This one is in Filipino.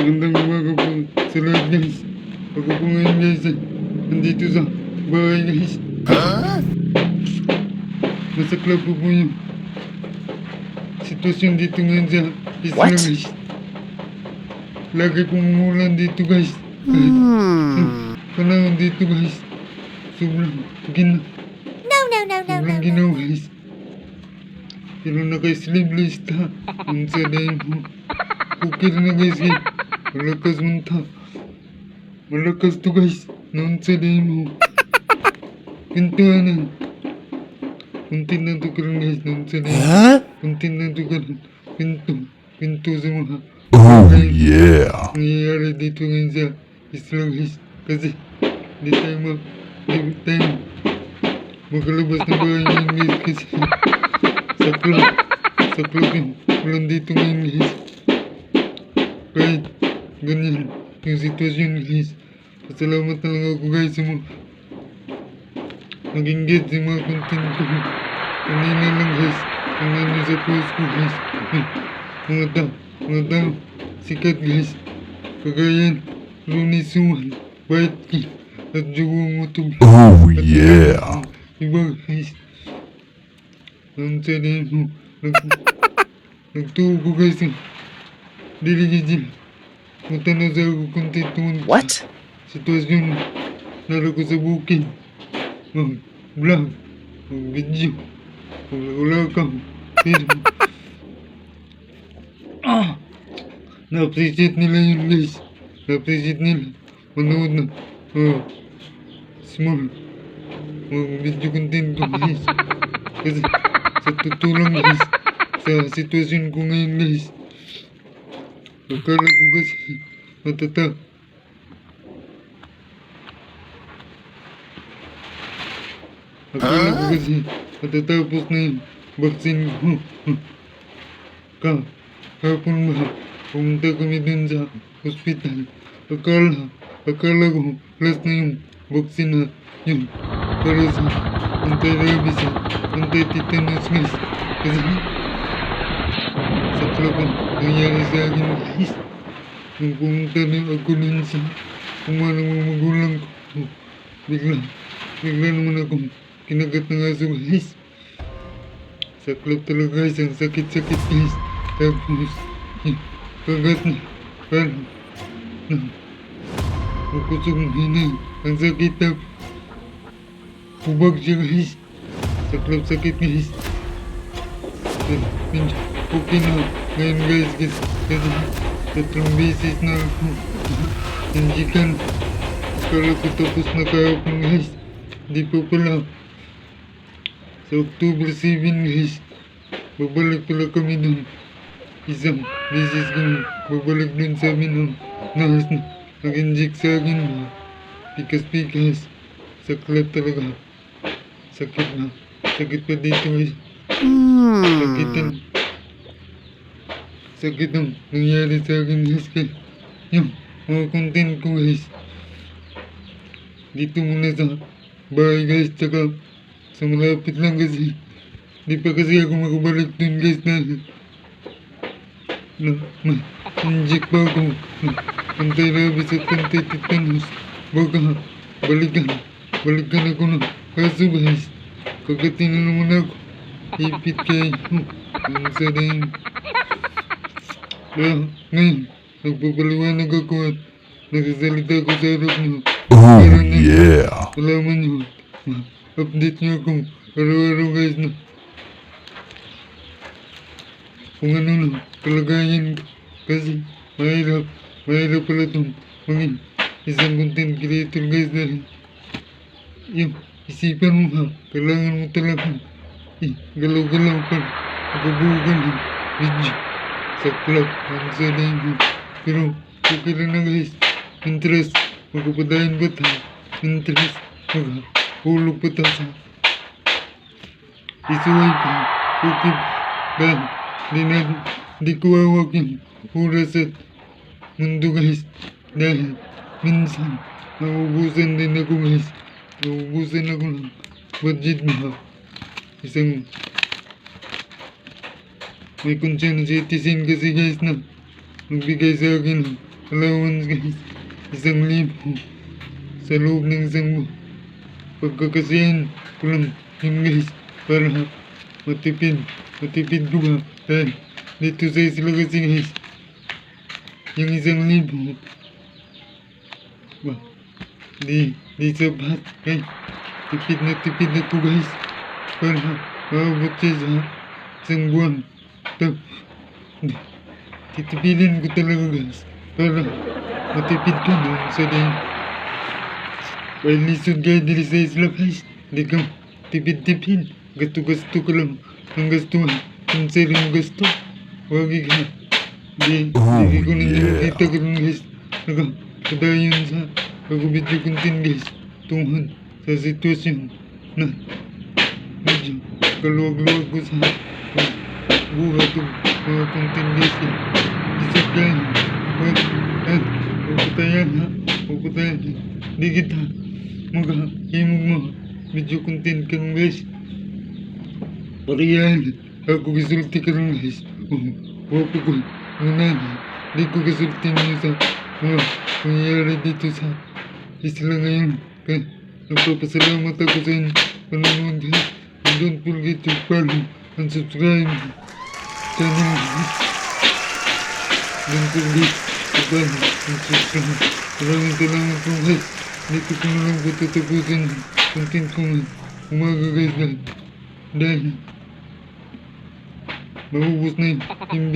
Magandang umaga po sa lahat guys. Ako po ngayon guys ay nandito sa bahay guys. Nasa club po po yung sitwasyon dito ngayon sa isla What? guys. Lagi pong umulan dito guys. Hmm. panahon dito guys. Sobrang gina. No, no, no, no, no, Sobrang no. ginaw guys. Pero naka-sleeveless ta. Ang sadayin mo. Okay na guys eh. Malakas man ta. Malakas to guys. Nang sadayin mo. Pintuan na. Kunti na to karon guys. Nang sadayin. Huh? Kunti na to karon. Pinto. Pinto sa mga. Oh yeah. Nangyayari dito ngayon sa isla guys. Kasi di tayo mag... Di tayo makalabas ng bahay ngayon guys kasi sa club. Sa club yung walang dito ngayon guys. Kahit yung. Pasalamat na lang ako guys naging get sa mga content ko. Kanina lang guys. Tingnan nyo sa post ko guys. Mga tao, mga tao, sikat guys. Kagayan, Rooney Suwan, White Kid, at Mutog. Oh yeah. Iba guys. Ang sabihin mo, guys. Dili. Punta na sa ako content tungkol What? sitwasyon naro ko sa bukid. Mag vlog, mag video, mag ka. Ah, na-appreciate nila yun guys. Na-appreciate nila. Manood na. Oh, small. Mag video content ko guys. Kasi sa totoo lang guys. Sa sitwasyon ko ngayon guys. Akala ko kasi matata. Akala ko kasi matatapos na yung vaccine ko. Ka, kapon ba, pumunta kami dun sa hospital. Akala, akala ko last na yung vaccine na yun. Para sa anti-rabies klabang nangyari sa akin guys. Nung pumunta na ako dun sa kumanang mga magulang ko. Bigla, bigla naman akong kinagat ng aso guys. Sa club talaga guys, ang sakit-sakit guys. Tapos, kagat na, parang, na, makusog ng hinay. Ang sakit tapos, hubag siya guys. Sa club sakit guys. Medyo okay na ngayon guys guys. Kasi, tatlong beses na ako. Nandikan. Akala ko tapos na kahapon guys. Di pa pala. Sa October 7 guys. Babalik pala kami dun. Isang beses kami babalik dun sa amin ng nurse na nag-inject sa akin pikas-pikas. Sa club talaga. Sakit na. Sakit pa dito guys. Sakit Hmm. ang sakit ang nangyari sa akin guys kaya yung mga content ko guys. Dito muna sa bahay guys tsaka sa malapit lang kasi. Di pa kasi ako makabalik dun guys na na ma inject pa ako. Na anti-rabies at anti-tetanus baka balikan balikan ako ng kaso guys. Kagatin na naman ako ipit kayo ang sadayin kaya ngayon, nagpapaliwanag ako at nagsasalita ko sa harap niyo. Oh Para na yeah. Alaman niyo, update niyo akong araw-araw guys na kung ano lang kalagayan. Kasi mahirap, mahirap pala itong maging isang content creator guys dahil yung isipan mo ha, kailangan mo talaga eh, galaw-galaw pa nakabugan ng video sa club ang sanay mo. Pero okay lang na guys. Interest, magkapadayan ba tayo? Interest, magkahulog pa tayo sa isuway pa. Okay pa. Dahil di na, di ko hawak yung oras at mundo guys. Dahil minsan, naubusan din ako guys. Naubusan ako ng budget mo. Isang may concern citizen kasi guys na nagbigay sa akin allowance guys. Isang libo. Sa loob ng isang buwan. Pagkakasiyan ko lang yun guys. Para matipid. Matipid ko ba? Dahil dito sa isla kasi guys. Yung isang libo. Ba? Di, di sapat. Guys. Tipid na tipid ako guys. Para maabot siya sa isang buwan. Tapos, titipidin ko talaga guys. Para matipid ka doon sa din. Well, lisod kayo dili sa isla guys. Di ka tipid-tipid. Gasto-gasto ka lang. Ang gasto ang sarili mo gasto. Wag ka. Di, Oh, di ko yeah. makita ka lang guys. Naga, kadayon sa pag-video content guys. Tungkol sa sitwasyon na medyo kaluwag-luwag ko sa buhay ko mga. Isip kayo. Wag, ko tayo ha. Tayo. Di kita mag-himog mo. Medyo content ka lang guys. Pariyan. Ako gisulti ka lang guys. Wapo ko. Nanay. Di ko gisulti niyo sa mga nangyayari dito sa isla ngayon. Kaya nagpapasalamat ako sa inyo. Panonood. And don't forget to follow and subscribe channel guys. Don't forget to follow and subscribe. Maraming salamat po guys. Dito ko na lang po tatapusin ang content ko ngayon. Umaga guys dahil dahil Maubos na yung MB